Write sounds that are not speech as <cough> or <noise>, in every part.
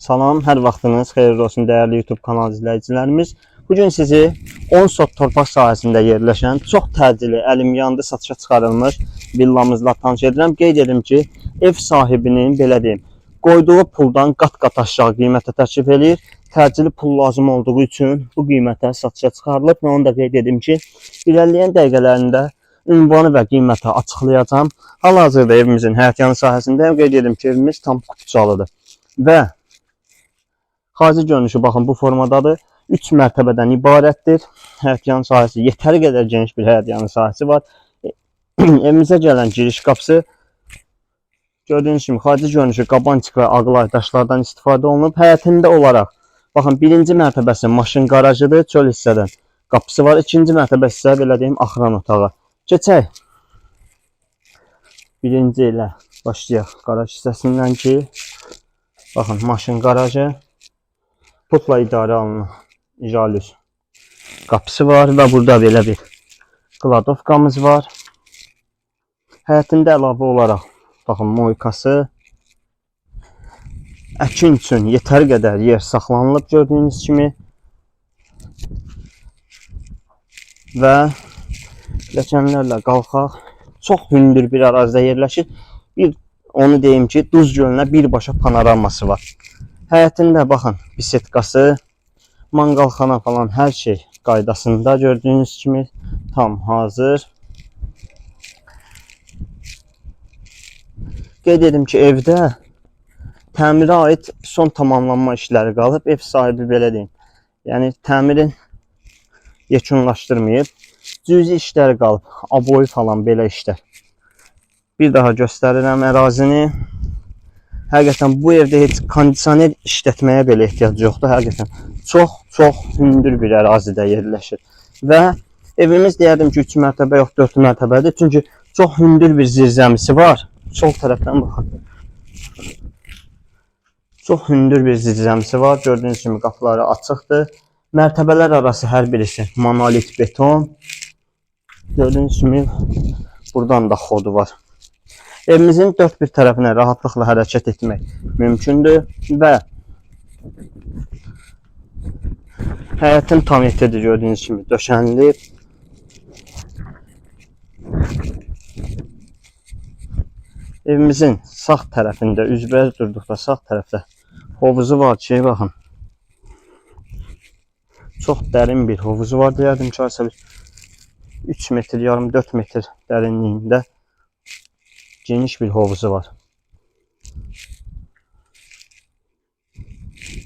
Salam, hər vaxtınız xeyirli olsun dəyərli YouTube kanal izləyicilərimiz. Bu gün sizi 10 sot torpaq sahəsində yerləşən çox təcili, əlim yandı satışa çıxarılmış villamızla tanış edirəm. Qeyd edim ki, ev sahibinin belə deyim, qoyduğu puldan qat-qat aşağı qiymətə təklif eləyir. Təcili pul lazım olduğu üçün bu qiymətə satışa çıxarılıb və onu da qeyd edim ki, irəliləyən dəqiqələrində ünvanı və qiyməti açıqlayacağam. Hal-hazırda evimizin həyətyanı sahəsindəyəm. Qeyd edim ki, evimiz tam kutucalıdır. Və xarici görünüşü baxın bu formadadır. 3 mərtəbədən ibarətdir. Həyətyanı sahəsi yetəri qədər geniş bir həyətyanı sahəsi var. <clears throat> Evimizə gələn giriş qapısı gördüyünüz kimi xarici görünüşü qabançıq və ağlay daşlardan istifadə olunub. Həyətində olaraq baxın birinci mərtəbəsi maşın qarajıdır, çöl hissədən qapısı var. İkinci mərtəbəsi isə belə deyim axıran otağı. Keçək. Birinci ilə başlayaq qaraj hissəsindən ki, baxın maşın qarajı putla idarə olunan jalüz qapısı var və burada belə bir kladovkamız var. Həyətində əlavə olaraq baxın moykası əkin üçün yetər qədər yer saxlanılıb gördüyünüz kimi və pilləkənlərlə qalxaq çox hündür bir ərazidə yerləşir. Bir onu deyim ki, Duz gölünə birbaşa panoraması var. Həyətində baxın, bisetkası, manqalxana falan hər şey qaydasında gördüyünüz kimi tam hazır. Qeyd edim ki, evdə təmirə aid son tamamlanma işləri qalıb. Ev sahibi belə deyim. Yəni təmirin yekunlaşdırmayıb. Cüzi işləri qalıb. Aboy falan belə işlər. Bir daha göstərirəm ərazini. Həqiqətən bu evdə heç kondisioner işlətməyə belə ehtiyac yoxdur. Həqiqətən çox çox hündür bir ərazidə yerləşir. Və evimiz deyərdim ki 3 mərtəbə yox 4 mərtəbədir. Çünki çox hündür bir zirzəmisi var. Sol tərəfdən baxın. Çox hündür bir zirzəmisi var. Gördüyünüz kimi qapıları açıqdır. Mərtəbələr arası hər birisi monolit beton. Gördüyünüz kimi buradan da xodu var. Evimizin dört bir tərəfinə rahatlıqla hərəkət etmək mümkündür və həyətin tam yetidir gördüyünüz kimi döşənilib. Evimizin sağ tərəfində üzbəüz durduqda sağ tərəfdə hovuzu var ki, baxın. Çox dərin bir hovuzu var deyərdim ki, arsa bir 3 metr, yarım 4 metr dərinliyində geniş bir hovuzu var.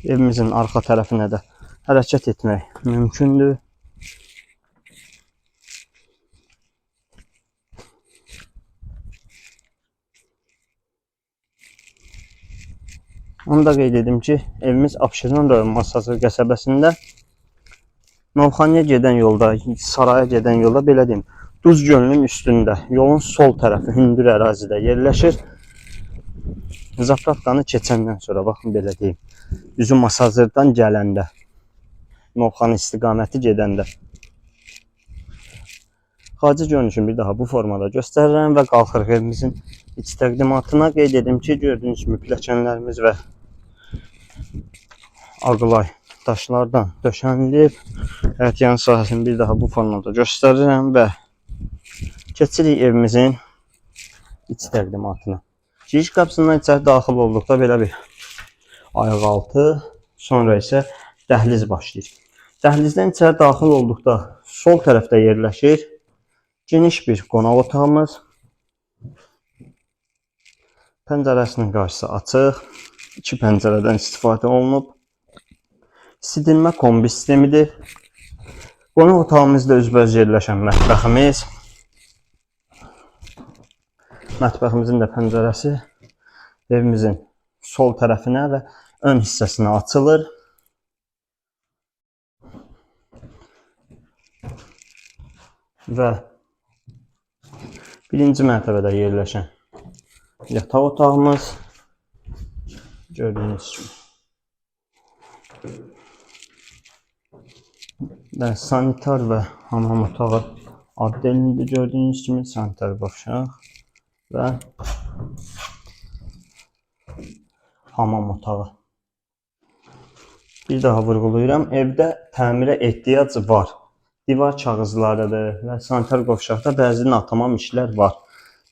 Evimizin arka tərəfinə də hərəkət etmək mümkündür. Onu da qeyd edim ki, evimiz Abşeron rayon Masazır qəsəbəsində Novxanıya gedən yolda, saraya gedən yolda belə deyim, Duz gölünün üstündə, yolun sol tərəfi hündür ərazidə yerləşir. Zapravkanı keçəndən sonra baxın belə deyim. Üzü Masazırdan gələndə, Novxanı istiqaməti gedəndə. Xarici görünüşünü bir daha bu formada göstərirəm və qalxırıq evimizin iç təqdimatına. Qeyd edim ki, gördüyünüz kimi pilləkənlərimiz və ağlay daşlardan döşənilib. Evet, yan sahəsini bir daha bu formada göstərirəm və keçirik evimizin iç təqdimatına. Giriş qapısından içəri daxil olduqda belə bir ayaq altı, sonra isə dəhliz başlayır. Dəhlizdən içəri daxil olduqda sol tərəfdə yerləşir geniş bir qonaq otağımız. Pəncərəsinin qarşısı açıq. İki pəncərədən istifadə olunub. Sidilmə kombi sistemidir. Qonaq otağımızda üzbəüz yerləşən mətbəximiz. Mətbəximizin də pəncərəsi evimizin sol tərəfinə və ön hissəsinə açılır. Və birinci mərtəbədə yerləşən yataq otağımız gördüyünüz kimi. Və sanitar və hamam otağı addelində gördüyünüz kimi sanitar başaq və hamam otağı. Bir daha vurğulayıram, evdə təmirə ehtiyac var. Divar kağızlarıdır və sanitar qovşaqda bəzi natamam işlər var.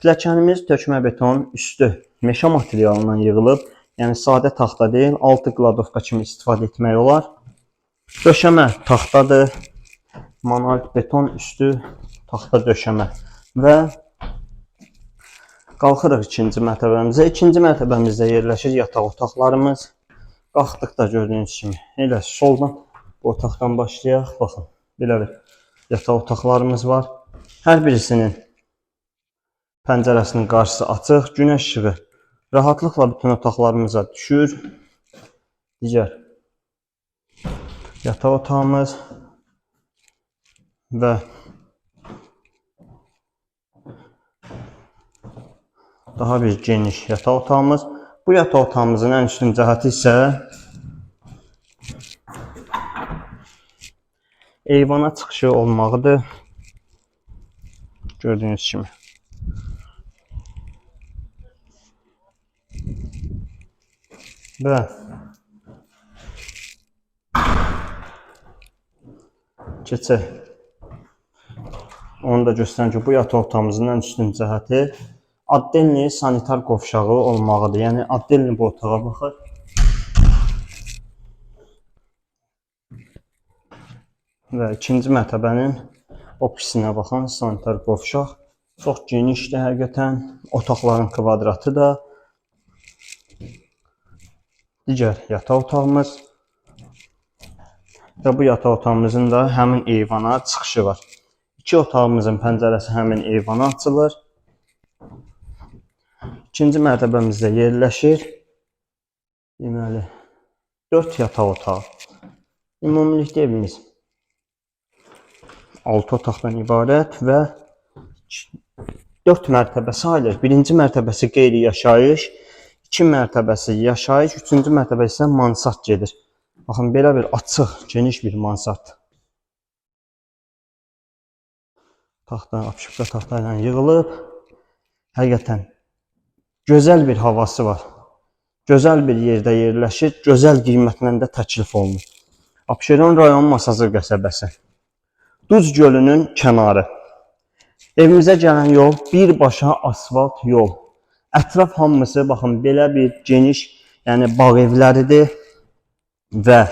Pilləkənimiz tökmə beton, üstü meşə materialından yığılıb, yəni sadə taxta deyil, altı qladovka kimi istifadə etmək olar. Döşəmə taxtadır. Manuel beton üstü taxta döşəmə və qalxırıq ikinci mərtəbəmizə. İkinci mərtəbəmizdə yerləşir yataq otaqlarımız. Qalxdıqda gördüyünüz kimi elə soldan bu otaqdan başlayaq. Baxın, belə bir yataq otaqlarımız var. Hər birisinin pəncərəsinin qarşısı açıq, günəş işığı rahatlıqla bütün otaqlarımıza düşür. Digər yataq otağımız və daha bir geniş yataq otağımız. Bu yataq otağımızın ən üstün cəhəti isə eyvana çıxışı olmağıdır. Gördüyünüz kimi. Və keçək. Onu da göstərim ki, bu yataq otağımızın ən üstün cəhəti Addelli sanitar qovşağı olmağıdır. Yəni Addelli bu otağa baxır. Və ikinci mərtəbənin ofisinə baxan sanitar qovşaq çox genişdir həqiqətən. Otaqların kvadratı da digər yataq otağımız və bu yataq otağımızın da həmin eyvana çıxışı var. İki otağımızın pəncərəsi həmin eyvana açılır. İkinci mərtəbəmizdə yerləşir. Deməli 4 yataq otağı. Ümumilikdə evimiz 6 otaqdan ibarət və 4 mərtəbə sayılır. Birinci mərtəbəsi qeyri-yaşayış, 2 mərtəbəsi yaşayış, 3-cü mərtəbə isə mansard gedir. Baxın belə bir açıq, geniş bir mansard. Taxta, apşıqda taxta ilə yığılıb. Həqiqətən gözəl bir havası var. Gözəl bir yerdə yerləşir, gözəl qiymətlə də təklif olunur. Abşeron rayon Masazır qəsəbəsi. Duz gölünün kənarı. Evimizə gələn yol birbaşa asfalt yol. Ətraf hamısı baxın belə bir geniş, yəni bağ evləridir və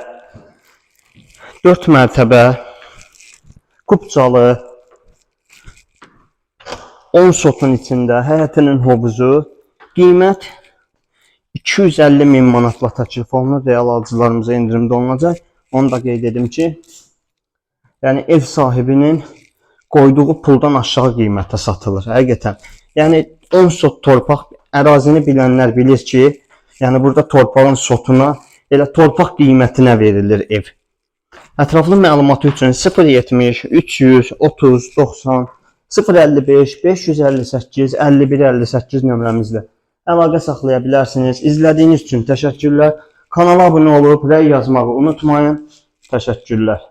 4 mərtəbə kupçalı 10 sotun içində həyətinin hovuzu qiymət 250 min manatla təklif olunur. Real alıcılarımıza endirimdə olunacaq. Onu da qeyd edim ki, yəni ev sahibinin qoyduğu puldan aşağı qiymətə satılır. Həqiqətən. Yəni 10 sot torpaq ərazini bilənlər bilir ki, yəni burada torpağın sotuna elə torpaq qiymətinə verilir ev. Ətraflı məlumatı üçün 070 330 90 055 558 51 58 nömrəmizlə əlaqə saxlaya bilərsiniz. İzlədiyiniz üçün təşəkkürlər. Kanala abunə olub rəy yazmağı unutmayın. Təşəkkürlər.